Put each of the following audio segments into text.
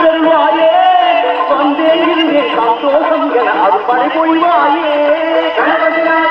தந்தருவாயே வந்தே இருந்தே சந்தோஷம் என அருப்பணி பொய்வாயே கணபதிநாத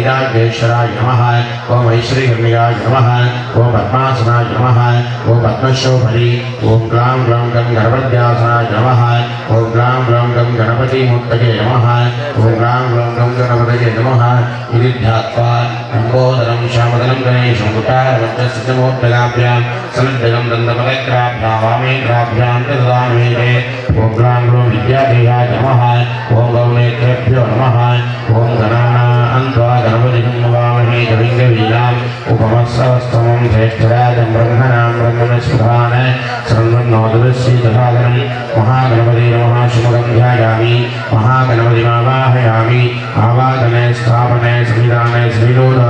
ఓం నమ. ఓం ఐశ్వర్యకన్యాయ నమ. ఓం పద్మాసనాయ నమ. ఓం పద్మశోభరి ఓం గ్లాం గ్లాం గం గణపత్యాసనాయ నమ. ఓం గ్లాం గ్లాం గం గణపతి నమ. ఓం గ్లాం గ్లాం గం గణపతయే నమ. ఇది ధ్యాత్వా లంబోదరం శ్యామదలం గణేశం కుటారవచ్చసితమోత్తగాభ్యాం సనద్దగం దందపదగ్రాభ్యాం వామేగ్రాభ్యాం దదామే ఓం గ్లాం గ్లూం విద్యాదేహాయ నమ. ఓం గౌనేత్రేభ్యో నమ. ఓం గణానా अन्त्वा गणपतिं नमामहे उपमत्सवस्तमं ज्येष्ठराजं ब्रह्मणां ब्रह्मणस्पृहान् शृण्वन्नोदरश्रीतसादनं महागणपति नमः शुभगं ध्यायामि महागणपतिमावाहयामि, आवादने, स्थापने, संविधाने श्रीलोदानदिग्बन्धनमकुण्डदानक्रियादेवादि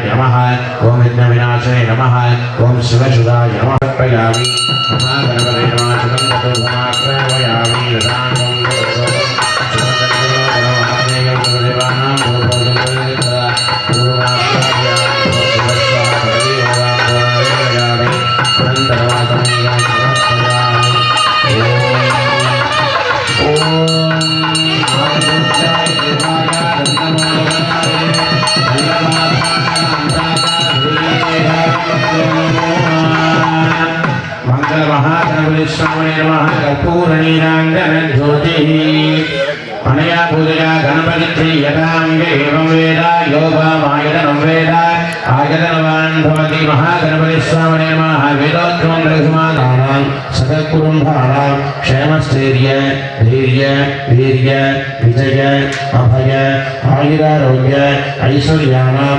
शिवाय नमः ओम विघ्नविनाशाय नमः ओम शिवसुधाय नमः अर्पयामि महागणपते नमः सुगन्धतो भवाक्रमयामि रसाङ्गं మహాశ్రవణేశ్వరుడే మహాకర్పూరణీరాంగనజ్యోతి మనయా పూజయా గణపతి ధ్రీయతాంగే ఏం వేద యోగమాయుధనం వేద ఆయుధనవాన్ భవతి మహాగణపతిస్వామినే మహావేదోత్తమం రఘుమానాం సదకుటుంబానాం క్షేమస్థైర్య ధైర్య వీర్య విజయ అభయ ఆయురారోగ్య ఐశ్వర్యాణం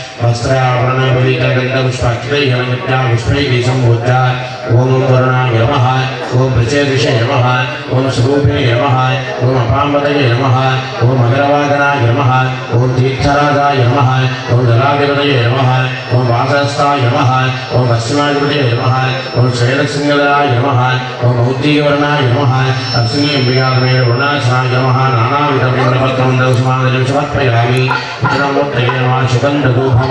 वस्त्राभरणाभरीतगन्धपुष्पाक्षरैहनविद्यापुष्पैः सम्बुद्धा ॐ वरुणाय ओम ॐ प्रचेदृशे नमः ॐ स्वरूपे नमः ॐ अपाम्बदये नमः ॐ अग्रवादनाय ओम ॐ तीर्थराजाय ओम ॐ दलाधिपतये नमः ॐ वासस्थाय नमः ॐ पश्चिमाधिपतये नमः ॐ शैलसिंहदाय नमः ॐ बौद्धिकवर्णाय नमः अस्मिन्यम्बिकामेण वर्णासनाय नमः नानाविधपूर्णपत्रं दौसमादजं समर्पयामि शुभं रघूभम्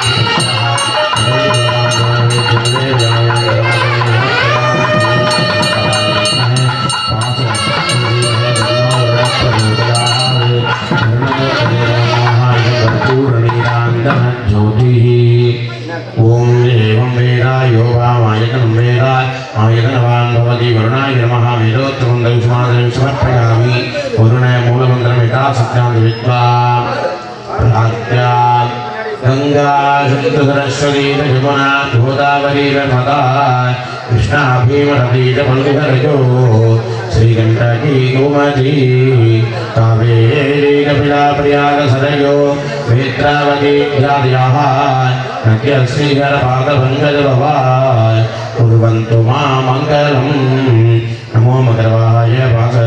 प्रात्या गङ्गा सिन्धुसरस्वतीतमुना गोदावरीरमदा कृष्णा भीमरतीतमल्लिधरयो श्रीकण्ठकी कुमरी कावेरी कपिलाप्रियागसरयो वेत्रावतीभ्यादयाः नमो मकरवा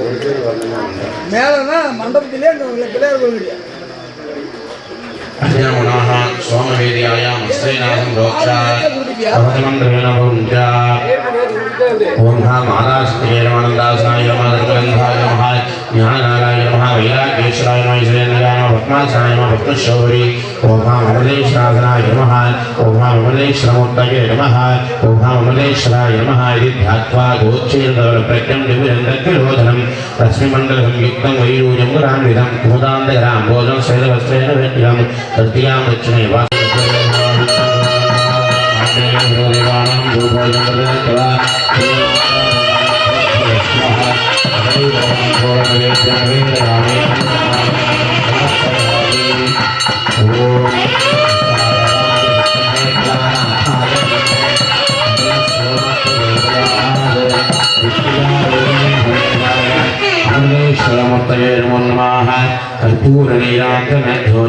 ஒரு பேர் வரணும் மேலனா மண்டபத்திலே இந்த பிள்ளையார் கோவில் அத்தியாமனாக மகா வைராகேஸ்வராய மகா ईश्वरेन्द्राय नमः। पद्मशौरी ॐ हा ममलेश्वराय नमः ॐ हा ममलेश्वरमूर्तये नमः ॐ हा ममलेश्वराय नमः इति ध्यात्वा गोच्छेदप्रज्ञं दिव्यन्दग्निरोधनं रश्मिमण्डलं युक्तं वैरूजं वा ईश्वरमूर्तये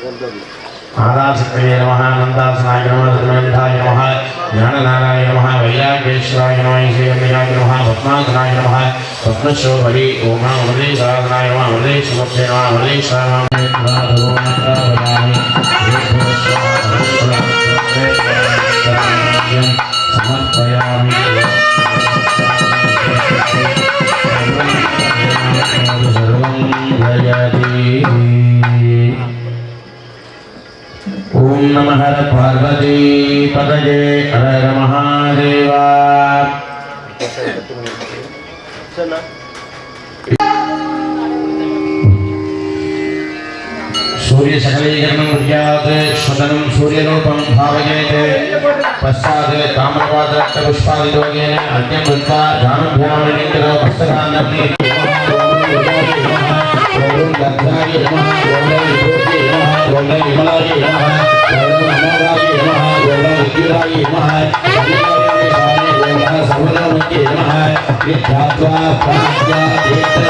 आदाशक्तये नमः नन्दासनाय नमः धर्मेन्धाय नमः ज्ञाननाराय नमः वैराग्येश्वराय नमः श्रीगम्याय नमः पद्मासनाय नमः ओम अमृतेश्वराय नमः अमृतेश्वरभ्ये नमः समर्पयामि सूर्यसकलीकरणं कुर्यात् स्वतनं सूर्यरूपं भावयेत्। पश्चात् प्राज्ञा एतदे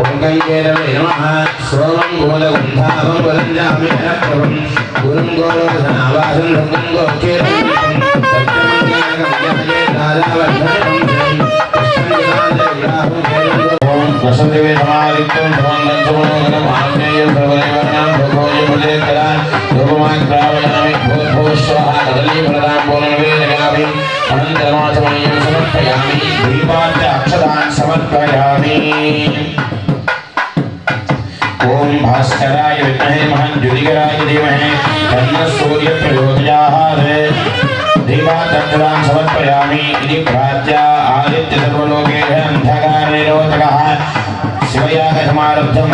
Om Gangeda Vemahat சோமம் மூல உத்தாபம் குலஞ்சாமி அனப்பவம் குரும் கோரோசன ஆவாசம் ரங்கம் கோக்கேரம் வசந்திவே சமாதித்தும் சமந்தம் சுமனோகரம் ஆஞ்சேயம் பிரபலைவரணம் பிரபோஜ புலேக்கரான் ரூபமாய் பிராவணாமி சமர்ப்பயாமி தீபாத்த அக்ஷதான் சமர்ப்பயாமி ओम संसमेश्वराय नमः ओम रंगाहवे नमः ओम गंगेरवे नमः सोमं गोलगन्धावं वरञ्जामि हरप्रभं गुरुं गोलोधनावासं भृगं गोचेरं ओम वसुदेवे समादित्यं भवन्तं समोगनं आग्नेयं भगवदेवर्णां भगवये मुलेकरान् रूपमाग्रावयामि भूर्भुवस्वः कदलीफलदां पूर्णवेदयामि अनन्तरमाचमनीयं समर्पयामि दीपाद्य अक्षतान् समर्पयामि ओम भास्कराय विद्महे महान ज्योतिकराय धीमहि तन्नः सूर्य प्रचोदयात् कृत्वा चक्षुरान् समर्पयामि इति प्राच्य आदित्य सर्वलोकेश अन्धकारनिरोधकः शिवयागसमारब्धम्